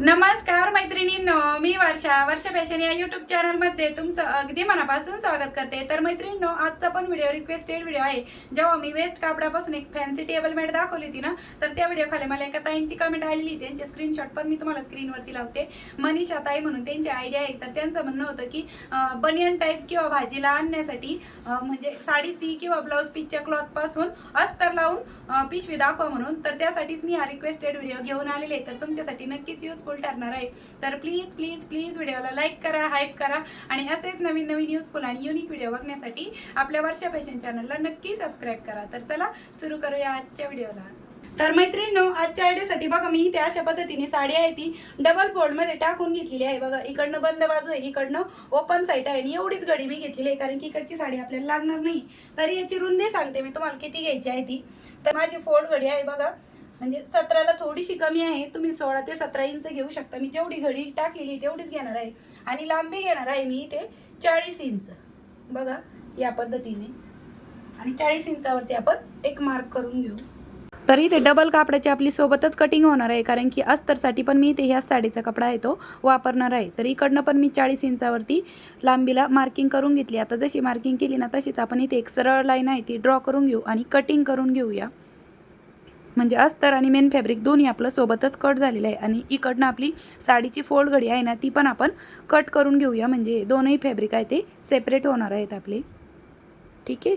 नमस्कार मैत्रिणींनो मी वर्षा. वर्षा फॅशन या युट्यूब चॅनलमध्ये तुमचं अगदी मनापासून स्वागत करते. तर मैत्रिणींनो आजचा पण व्हिडिओ रिक्वेस्टेड व्हिडिओ आहे. जेव्हा मी वेस्ट कापडापासून एक फॅन्सी टेबल मॅट दाखवली होती ना तर त्या व्हिडिओ खाली मला एका ताईंची कमेंट आलेली त्यांचे स्क्रीनशॉट पण मी तुम्हाला स्क्रीनवरती लावते. मनीषा ताई म्हणून त्यांची आयडिया आहे. तर त्यांचं म्हणणं होतं की बनियन टाईप किंवा भाजीला आणण्यासाठी म्हणजे साडीची किंवा ब्लाऊज पीसच्या क्लॉथपासून अस्तर लावून पिशवी दाखवा म्हणून. तर त्यासाठीच मी हा रिक्वेस्टेड व्हिडिओ घेऊन आलेले तर तुमच्यासाठी नक्कीच यूज युजफुल ठरणार आहे. तर प्लीज प्लीज प्लीज व्हिडिओला लाईक करा हाईप करा आणि असेच नवीन नवीन युजफुल आणि युनिक व्हिडिओ बघण्यासाठी आपल्या वर्षा फॅशन चॅनलला नक्की सबस्क्राईब करा. तर चला सुरू करूया आजच्या व्हिडिओला तर मैत्रिणींनो आजच्या आयडियासाठी बघा मी इथे अशा पद्धतीने साडी आहे ती डबल फोल्डमध्ये टाकून घेतलेली आहे. बघा इकडनं बंद बाजू आहे इकडनं ओपन साईड आहे आणि एवढीच घडी मी घेतलेली आहे कारण की इकडची साडी आपल्याला लागणार नाही. तरी याची रुंदी सांगते मी तुम्हाला किती घ्यायची आहे ती. तर माझी फोल्ड घडी आहे बघा. म्हणजे सतराला थोडीशी कमी आहे. तुम्ही सोळा ते सतरा इंच घेऊ शकता. मी जेवढी घडी टाकलेली तेवढीच घेणार आहे. आणि लांबी घेणार आहे मी इथे चाळीस इंच. बघा या पद्धतीने. आणि चाळीस इंचावरती आपण एक मार्क करून घेऊ. तर इथे डबल कापडाची आपली सोबतच कटिंग होणार आहे. कारण की अस्तरसाठी पण मी इथे ह्याच साडीचा कपडा आहे तो वापरणार आहे. तर इकडनं पण मी चाळीस इंचावरती लांबीला मार्किंग करून घेतली. आता जशी मार्किंग केली ना तशीच आपण इथे एक सरळ लाईन आहे ती ड्रॉ करून घेऊ आणि कटिंग करून घेऊया. म्हणजे अस्तर आणि मेन फॅब्रिक दोन्ही आपलं सोबतच कट झालेलं आहे. आणि इकडनं आपली साडीची फोल्ड घडी आहे ना ती पण आपण कट करून घेऊया. म्हणजे दोनही फॅब्रिक आहे ते सेपरेट होणार आहेत आपले. ठीक आहे?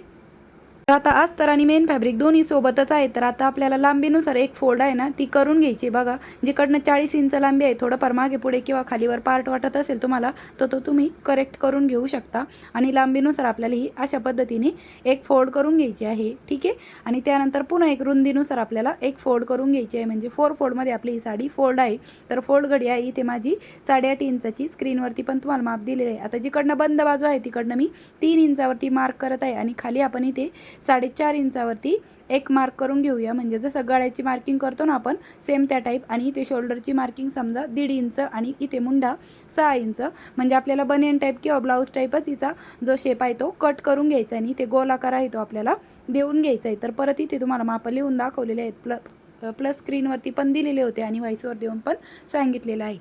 तर आता अस्तर आणि मेन फॅब्रिक दोन्ही सोबतच आहे तर आता आपल्याला लांबीनुसार एक फोल्ड आहे ना ती करून घ्यायची. बघा जिकडनं चाळीस इंच लांबी आहे थोडंफार मागे पुढे किंवा खालीवर पार्ट वाटत असेल तुम्हाला तर तो तुम्ही करेक्ट करून घेऊ शकता. आणि लांबीनुसार आपल्याला ही अशा पद्धतीने एक फोल्ड करून घ्यायची आहे. ठीक आहे? आणि त्यानंतर पुन्हा एक रुंदीनुसार आपल्याला एक फोल्ड करून घ्यायची आहे. म्हणजे फोर फोल्डमध्ये आपली ही साडी फोल्ड आहे. तर फोल्ड घडी आहे इथे माझी साडेआठ इंचाची. स्क्रीनवरती पण तुम्हाला माप दिलेली आहे. आता जिकडनं बंद बाजू आहे तिकडनं मी तीन इंचावरती मार्क करत आहे. आणि खाली आपण इथे साडेचार इंचावरती एक मार्क करून घेऊया. म्हणजे जसं गळ्याची मार्किंग करतो ना आपण सेम त्या टाईप आणि इथे शोल्डरची मार्किंग समजा दीड इंच आणि इथे मुंडा सहा इंच. म्हणजे आपल्याला बनियन टाईप किंवा ब्लाऊज टाईपच हिचा जो शेप आहे तो कट करून घ्यायचा आणि इथे गोलाकार आहे तो आपल्याला देऊन घ्यायचा आहे. तर परत इथे तुम्हाला माप लिहून दाखवलेले आहेत. प्लस प्लस स्क्रीनवरती पण दिलेले होते आणि व्हाईसवर देऊन पण सांगितलेलं आहे.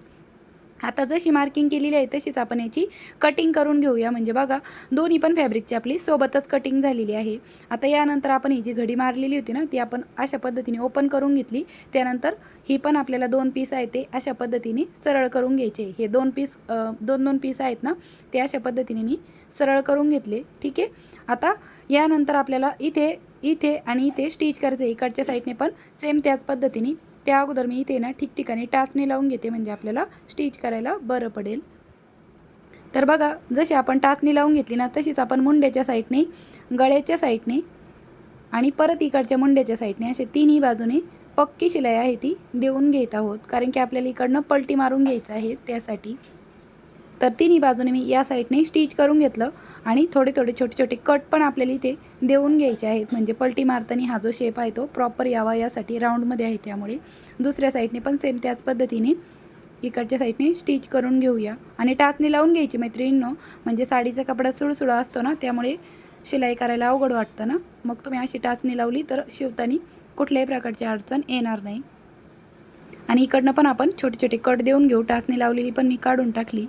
आता जशी मार्किंग केलेली आहे तशीच आपण याची कटिंग करून घेऊया. म्हणजे बघा दोन्ही पण फॅब्रिकची आपली सोबतच कटिंग झालेली आहे. आता यानंतर आपण ही जी घडी मारलेली होती ना ती आपण अशा पद्धतीने ओपन करून घेतली. त्यानंतर ही पण आपल्याला दोन पीस आहे ते अशा पद्धतीने सरळ करून घ्यायचे. हे दोन पीस दोन दोन पीस आहेत ना ते अशा पद्धतीने मी सरळ करून घेतले. ठीक आहे? आता यानंतर आपल्याला इथे इथे आणि इथे स्टिच करायचं आहे इकडच्या साईडने पण सेम त्याच पद्धतीने त्या अगोदर मी इथे ना ठिकठिकाणी टाचणी लावून घेते म्हणजे आपल्याला स्टिच करायला बरं पडेल. तर बघा जशी आपण टाचणी लावून घेतली ना तशीच आपण मुंड्याच्या साईडने गळ्याच्या साईडने आणि परत इकडच्या मुंड्याच्या साईडने असे तिन्ही बाजूने पक्की शिलाई आहे ती देऊन घेत आहोत. कारण की आपल्याला इकडनं पलटी मारून घ्यायचं आहे त्यासाठी. तर तिन्ही बाजूने मी या साईडने स्टिच करून घेतलं. आणि थोडे थोडे छोटे छोटे कट पण आपल्याला इथे देऊन घ्यायचे आहेत. म्हणजे पलटी मारताना हा जो शेप आहे तो प्रॉपर यावा यासाठी राऊंडमध्ये आहे त्यामुळे. दुसऱ्या साईडने पण सेम त्याच पद्धतीने इकडच्या साईडने स्टिच करून घेऊया. आणि टाचणी लावून घ्यायची मैत्रिणींनो. म्हणजे साडीचा कपडा सुळसुळा असतो ना त्यामुळे शिलाई करायला अवघड वाटतं ना. मग तुम्ही अशी टाचणी लावली तर शिवताना कुठल्याही प्रकारची अडचण येणार नाही. आणि इकडनं पण आपण छोटे छोटे कट देऊन घेऊ. टाचणी लावलेली पण मी काढून टाकली.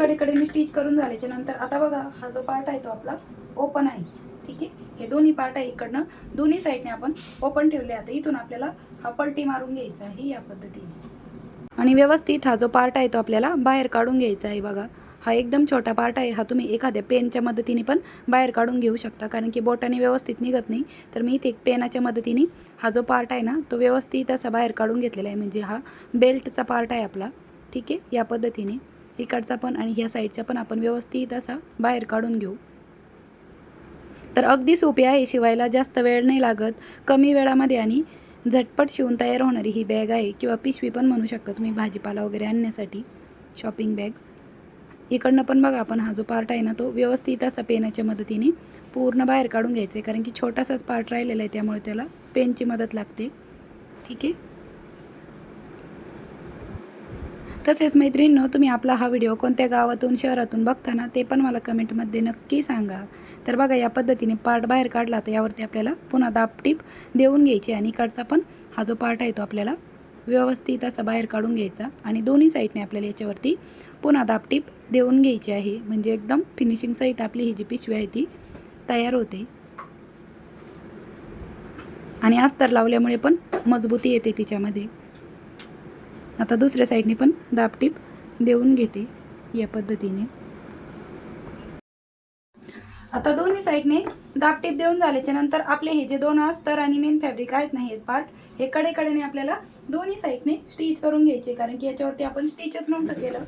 इकडेकडे मी स्टिच करून झाल्याच्यानंतर आता बघा हा जो पार्ट आहे तो आपला ओपन आहे. ठीक आहे? हे दोन्ही पार्ट आहे इकडनं. दोन्ही साईडने आपण ओपन ठेवले. आता इथून आपल्याला हा पलटी मारून घ्यायचा आहे या पद्धतीने. आणि व्यवस्थित हा जो पार्ट आहे तो आपल्याला बाहेर काढून घ्यायचा आहे बघा. हा एकदम छोटा पार्ट आहे. हा तुम्ही एखाद्या पेनच्या मदतीने पण बाहेर काढून घेऊ शकता. कारण की बोटाने व्यवस्थित निघत नाही. तर मी इथे पेनाच्या मदतीने हा जो पार्ट आहे ना तो व्यवस्थित असा बाहेर काढून घेतलेला आहे. म्हणजे हा बेल्टचा पार्ट आहे आपला. ठीक आहे? या पद्धतीने. इकडचा पण आणि ह्या साईडचा पण आपण व्यवस्थित असा बाहेर काढून घेऊ. तर अगदी सोपी आहे शिवायला जास्त वेळ नाही लागत. कमी वेळामध्ये आणि झटपट शिवून तयार होणारी ही बॅग आहे किंवा पिशवी पण म्हणू शकता तुम्ही भाजीपाला वगैरे आणण्यासाठी शॉपिंग बॅग. इकडनं पण बघा आपण हा जो पार्ट आहे ना तो व्यवस्थित असा पेनाच्या मदतीने पूर्ण बाहेर काढून घ्यायचा आहे कारण की छोटासाच पार्ट राहिलेला आहे त्यामुळे त्याला पेनची मदत लागते. ठीक आहे? तसेच मैत्रिणींनो तुम्ही आपला हा व्हिडिओ कोणत्या गावातून शहरातून बघताना ते पण मला कमेंटमध्ये नक्की सांगा. तर बघा या पद्धतीने पार्ट बाहेर काढला तर यावरती आपल्याला पुन्हा दाबटीप देऊन घ्यायची आणि इकडचा पण हा जो पार्ट आहे तो आपल्याला व्यवस्थित असा बाहेर काढून घ्यायचा आणि दोन्ही साईडने आपल्याला याच्यावरती पुन्हा दापटीप देऊन घ्यायची आहे. म्हणजे एकदम फिनिशिंग सहित आपली ही जी पिशवी आहे ती तयार होते. आणि अस्तर लावल्यामुळे पण मजबूती येते तिच्यामध्ये. आता दुसऱ्या साईडने पण दाबटीप देऊन घेते या पद्धतीने. आता दोन्ही साईडने दाबटीप देऊन झाल्याच्यानंतर आपले हे जे दोन अस्तर आणि मेन फॅब्रिक आहेत ना हे पार्ट हे कडे कडेने आपल्याला दोन्ही साईडने स्टिच करून घ्यायचे. कारण की याच्यावरती आपण स्टिचच नव्हतं केलं.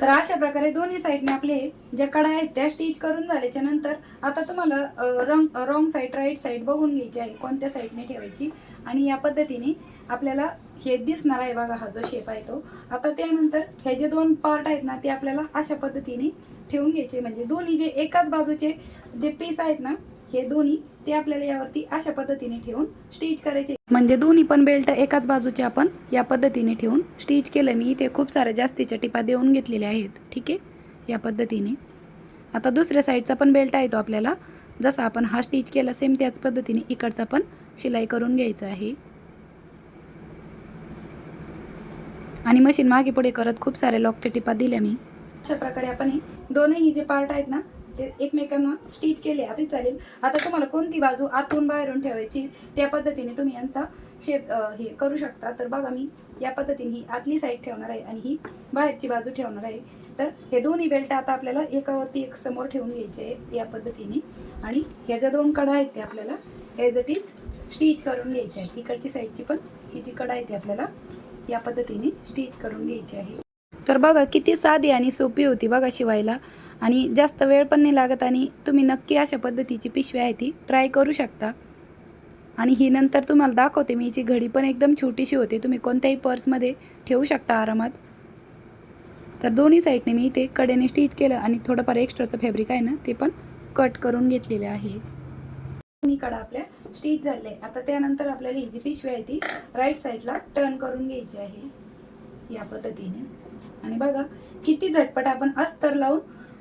तर अशा प्रकारे दोन्ही साईडने आपले ज्या कडा आहेत त्या स्टिच करून झाल्याच्यानंतर आता तुम्हाला अ, रंग रॉंग साईड राईट साईड बघून घ्यायची आहे कोणत्या साईडने ठेवायची. आणि या पद्धतीने आपल्याला हे दिसणार आहे बघा हा जो शेप आहे तो. आता त्यानंतर हे जे दोन पार्ट आहेत ना ते आपल्याला अशा पद्धतीने ठेवून घ्यायचे. म्हणजे दोन्ही जे एकाच बाजूचे जे पीस आहेत ना हे दोन्ही ते आपल्याला यावरती अशा पद्धतीने ठेवून स्टिच करायचे. म्हणजे दोन्ही पण बेल्ट एकाच बाजूचे आपण या पद्धतीने ठेवून स्टिच केलं. मी इथे खूप साऱ्या जास्तीच्या टिपा देऊन घेतलेल्या आहेत. ठीक आहे? या पद्धतीने. आता दुसऱ्या साईडचा पण बेल्ट आहे तो आपल्याला. जसा आपण हा स्टिच केला सेम त्याच पद्धतीने इकडचा पण शिलाई करून घ्यायचा आहे. आणि मशीन मागे पुढे करत खूप साऱ्या लॉकच्या टिपा दिल्या मी. अशा प्रकारे आपण हे दोनही जे पार्ट आहेत ना ते एकमेकांना स्टिच केले आधी चालेल. आता तुम्हाला कोणती बाजू आतून बाहेरून ठेवायची त्या पद्धतीने तुम्ही यांचा शेप हे करू शकता. तर बघा मी या पद्धतीने ही आतली साईड ठेवणार आहे आणि ही बाहेरची बाजू ठेवणार आहे. तर हे दोन्ही बेल्ट आता आपल्याला एकावरती एक समोर ठेवून घ्यायचे आहे या पद्धतीने. आणि ह्या ज्या दोन कडा आहेत ते आपल्याला ॲज इट इज स्टिच करून घ्यायची आहे इकडची साईडची पण ही जी कडा आहे ती आपल्याला या पद्धतीने स्टिच करून घ्यायची आहे. तर बघा किती साधी आणि सोपी होती बघा शिवायला. आणि जास्त वेळ पण नाही लागत आणि तुम्ही नक्की अशा पद्धतीची पिशवी आहे ती ट्राय करू शकता. आणि ही नंतर तुम्हाला दाखवते मी हिची घडी पण एकदम छोटीशी होते तुम्ही कोणत्याही पर्समध्ये ठेवू शकता आरामात. तर दोन्ही साईडने मी इथे कडेने स्टिच केलं आणि थोडंफार एक्स्ट्राचं फॅब्रिक आहे ना ते पण कट करून घेतलेलं आहे. दोन्ही कडा आपल्या स्टिच झाले. आता त्यानंतर आपल्याला ही जी पिशवी आहे ती राईट साईडला टर्न करून घ्यायची आहे. या पद्धतीने. आणि बघा किती झटपट आपण अस्तर लावून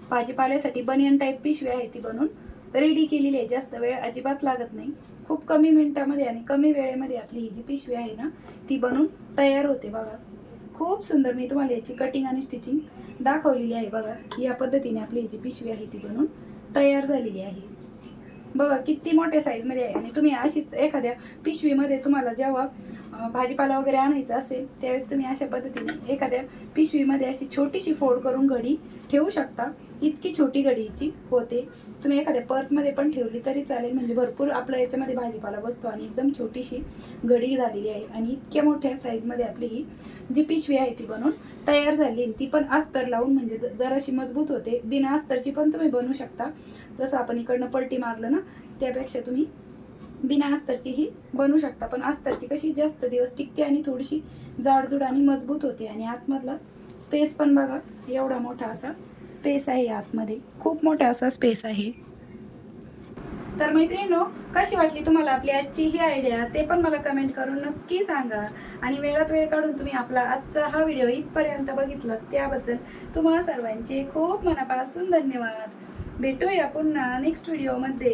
भाजीपाल्यासाठी बनियन टाईप पिशवी आहे ती बनवून. रेडी केलेली आहे. जास्त वेळ अजिबात लागत नाही. खूप कमी मिनिटामध्ये आणि कमी वेळेमध्ये आपली ही जी पिशवी आहे ना ती बनून तयार होते बघा. खूप सुंदर मी तुम्हाला याची कटिंग आणि स्टिचिंग दाखवलेली आहे बघा. या पद्धतीने आपली ही जी पिशवी आहे ती बनून तयार झालेली आहे. बघा किती मोठ्या साईजमध्ये आहे. आणि तुम्ही अशीच एखाद्या पिशवीमध्ये तुम्हाला जेव्हा भाजीपाला वगैरे आणायचा असेल त्यावेळेस तुम्ही अशा पद्धतीने एखाद्या पिशवीमध्ये अशी छोटीशी फोड करून घडी ठेवू शकता. इतकी छोटी घडीची होते. तुम्ही एखाद्या पर्समध्ये पण ठेवली तरी चालेल. म्हणजे भरपूर आपल्या याच्यामध्ये भाजीपाला बसतो आणि एकदम छोटीशी घडी झालेली आहे. आणि इतक्या मोठ्या साईजमध्ये आपली ही जी पिशवी आहे ती बनवून तयार झाली ती पण अस्तर लावून म्हणजे ज- जराशी मजबूत होते. बिना अस्तरची पण तुम्ही बनवू शकता. जसं आपण इकडनं पलटी मारलं ना त्यापेक्षा तुम्ही बिना अस्तरची ही बनवू शकता. पण अस्तरची कशी जास्त दिवस टिकते आणि थोडीशी जाडजूड आणि मजबूत होते. आणि आतमधला स्पेस पण बघा एवढा मोठा असा स्पेस आहे आतमध्ये. खूप मोठा असा स्पेस आहे. तर मैत्रिणींनो कशी वाटली तुम्हाला आपली आजची ही आयडिया ते पण मला कमेंट करून नक्की सांगा. आणि वेळात वेळ काढून तुम्ही आपला आजचा हा व्हिडिओ इथपर्यंत बघितला त्याबद्दल तुम्हा सर्वांचे खूप मनापासून धन्यवाद. भेटूया पुन्हा नेक्स्ट व्हिडिओमध्ये